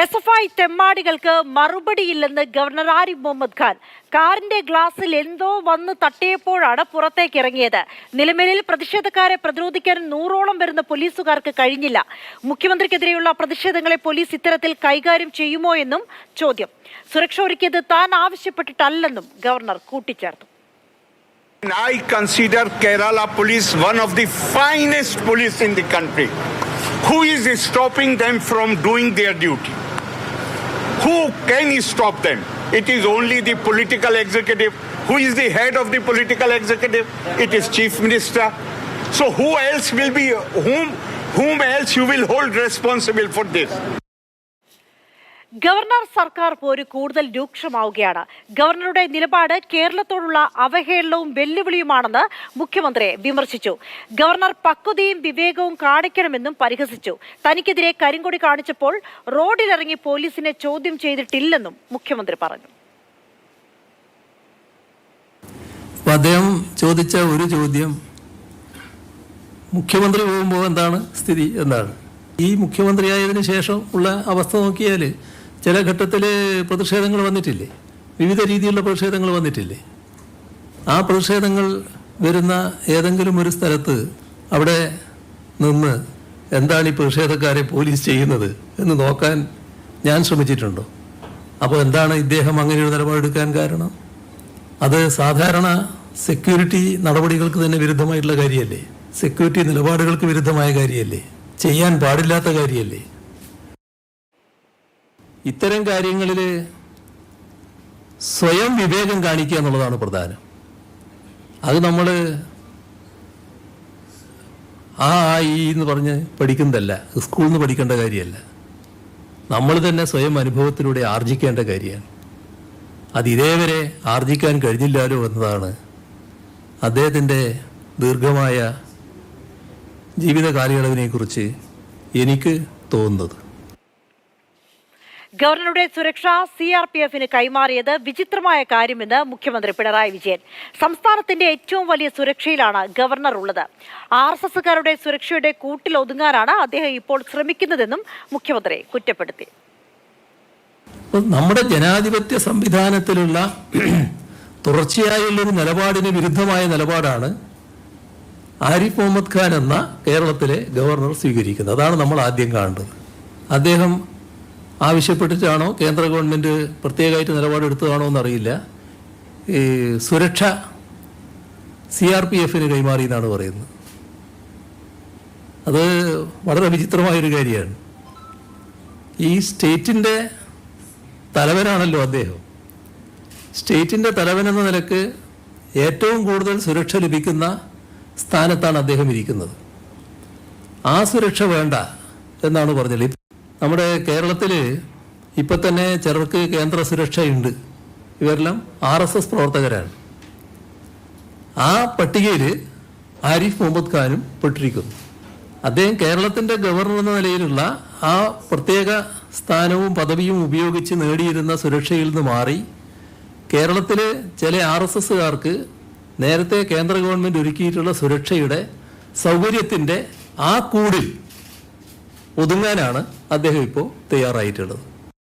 S F I തെമ്മാടികൾക്ക് മറുപടിയില്ലെന്ന് governor Arif Mohammad Khan. കാറിന്റെ ഗ്ലാസ്സിൽ എന്തോ വന്ന് തട്ടിയപ്പോഴാണ് പുറത്തേക്ക് ഇറങ്ങിയത്. നിലമേലിൽ പ്രതിഷേധക്കാരെ പ്രതിരോധിക്കാൻ നൂറോളം വരുന്ന പോലീസുകാർക്ക് കഴിഞ്ഞില്ല. മുഖ്യമന്ത്രിക്കെതിരെയുള്ള പ്രതിഷേധങ്ങളെ പോലീസ് ഇത്തരത്തിൽ കൈകാര്യം ചെയ്യുമോ എന്നും ചോദ്യം. സുരക്ഷ ഒരുക്കിയത് താൻ ആവശ്യപ്പെട്ടിട്ടല്ലെന്നും ഗവർണർ കൂട്ടിച്ചേർത്തു. I consider Kerala police one of the finest police in the country. Who is stopping them from doing their duty? Who can stop them? It is only the political executive. Who is the head of the political executive? It is chief minister. So who else will be whom whom else you will hold responsible for this? Governor സർക്കാർ പോര് കൂടുതൽ രൂക്ഷമാവുകയാണ്. ഗവർണറുടെ നിലപാട് കേരളത്തോടുള്ള അവഹേളനവും വെല്ലുവിളിയുമാണെന്ന് മുഖ്യമന്ത്രിയെ വിമർശിച്ചു. Governor പക്വതയും വിവേകവും കാണിക്കണമെന്നും പരിഹസിച്ചു. തനിക്കെതിരെ കരിങ്കൊടി കാണിച്ചപ്പോൾ റോഡിലിറങ്ങി പോലീസിനെ ചോദ്യം ചെയ്തിട്ടില്ലെന്നും മുഖ്യമന്ത്രി പറഞ്ഞു. അദ്ദേഹം ചോദിച്ച ഒരു ചോദ്യം മുഖ്യമന്ത്രി പോകുമ്പോൾ എന്താണ് സ്ഥിതി എന്നാണ്. ഈ മുഖ്യമന്ത്രിയായതിനു ശേഷം ഉള്ള അവസ്ഥ നോക്കിയാൽ ചില ഘട്ടത്തിൽ പ്രതിഷേധങ്ങൾ വന്നിട്ടില്ലേ? വിവിധ രീതിയിലുള്ള പ്രതിഷേധങ്ങൾ വന്നിട്ടില്ലേ? ആ പ്രതിഷേധങ്ങൾ വരുന്ന ഏതെങ്കിലും ഒരു സ്ഥലത്ത് അവിടെ നിന്ന് എന്താണ് ഈ പ്രതിഷേധക്കാരെ പോലീസ് ചെയ്യുന്നത് എന്ന് നോക്കാൻ ഞാൻ ശ്രമിച്ചിട്ടുണ്ടോ? അപ്പോൾ എന്താണ് ഇദ്ദേഹം അങ്ങനെ ഒരു നിലപാടെടുക്കാൻ കാരണം? അത് സാധാരണ സെക്യൂരിറ്റി നടപടികൾക്ക് തന്നെ വിരുദ്ധമായിട്ടുള്ള കാര്യമല്ലേ? സെക്യൂരിറ്റി നിലപാടുകൾക്ക് വിരുദ്ധമായ കാര്യമല്ലേ? ചെയ്യാൻ പാടില്ലാത്ത കാര്യമല്ലേ? ഇത്തരം കാര്യങ്ങളിൽ സ്വയം വിവേകം കാണിക്കുക എന്നുള്ളതാണ് പ്രധാനം. അത് നമ്മൾ ആ ആ ഈ എന്ന് പറഞ്ഞ് പഠിക്കുന്നതല്ല. സ്കൂളിൽ നിന്ന് പഠിക്കേണ്ട കാര്യമല്ല. നമ്മൾ തന്നെ സ്വയം അനുഭവത്തിലൂടെ ആർജിക്കേണ്ട കാര്യമാണ്. അത് ഇതേവരെ ആർജിക്കാൻ കഴിഞ്ഞില്ലാലോ എന്നതാണ് അദ്ദേഹത്തിന്റെ ദീർഘമായ ജീവിത കാലയളവിനെക്കുറിച്ച് എനിക്ക് തോന്നുന്നത്. ഗവർണറുടെ സുരക്ഷ സി ആർ പി എഫിന് കൈമാറിയത് വിചിത്രമായ കാര്യമെന്ന് മുഖ്യമന്ത്രി പിണറായി വിജയൻ. സംസ്ഥാനത്തിന്റെ ഏറ്റവും വലിയ സുരക്ഷയിലാണ് ഗവർണർ ഉള്ളത്. ആർ എസ് എസുകാരുടെ സുരക്ഷയുടെ കൂട്ടിൽ ഒതുങ്ങാനാണ് അദ്ദേഹം ഇപ്പോൾ ശ്രമിക്കുന്നതെന്നും മുഖ്യമന്ത്രി കുറ്റപ്പെടുത്തി. നമ്മുടെ ജനാധിപത്യ സംവിധാനത്തിലുള്ള തുടർച്ചയായുള്ളൊരു നിലപാടിന് വിരുദ്ധമായ നിലപാടാണ് ആരിഫ് മുഹമ്മദ് ഖാൻ എന്ന കേരളത്തിലെ ഗവർണർ സ്വീകരിക്കുന്നത്. അതാണ് നമ്മൾ ആദ്യം കാണേണ്ടത് അദ്ദേഹം ആവശ്യപ്പെട്ടിട്ടാണോ കേന്ദ്ര ഗവൺമെന്റ് പ്രത്യേകമായിട്ട് നിലപാടെടുത്തതാണോ എന്നറിയില്ല. ഈ സുരക്ഷ സി ആർ പി എഫിന് കൈമാറി എന്നാണ് പറയുന്നത്. അത് വളരെ വിചിത്രമായൊരു കാര്യമാണ്. ഈ സ്റ്റേറ്റിന്റെ തലവനാണല്ലോ അദ്ദേഹം. സ്റ്റേറ്റിന്റെ തലവൻ എന്ന നിലയ്ക്ക് ഏറ്റവും കൂടുതൽ സുരക്ഷ ലഭിക്കുന്ന സ്ഥാനത്താണ് അദ്ദേഹം ഇരിക്കുന്നത്. ആ സുരക്ഷ വേണ്ട എന്നാണ് പറഞ്ഞത്. നമ്മുടെ കേരളത്തിൽ ഇപ്പം തന്നെ ചിലർക്ക് കേന്ദ്ര സുരക്ഷയുണ്ട്. ഇവരെല്ലാം ആർ എസ് എസ് പ്രവർത്തകരാണ്. ആ പട്ടികയിൽ ആരിഫ് മുഹമ്മദ് ഖാനും പെട്ടിരിക്കുന്നു. അദ്ദേഹം കേരളത്തിന്റെ ഗവർണർ എന്ന നിലയിലുള്ള ആ പ്രത്യേക സ്ഥാനവും പദവിയും ഉപയോഗിച്ച് നേടിയിരുന്ന സുരക്ഷയിൽ നിന്ന് മാറി കേരളത്തിലെ ചില ആർ എസ് എസ്സുകാർക്ക് നേരത്തെ കേന്ദ്ര ഗവൺമെന്റ് ഒരുക്കിയിട്ടുള്ള സുരക്ഷയുടെ സൗകര്യത്തിന്റെ ആ കൂടിൽ ഒതുങ്ങാനാണ് അദ്ദേഹം ഇപ്പോൾ തയ്യാറായിട്ടുള്ളത്.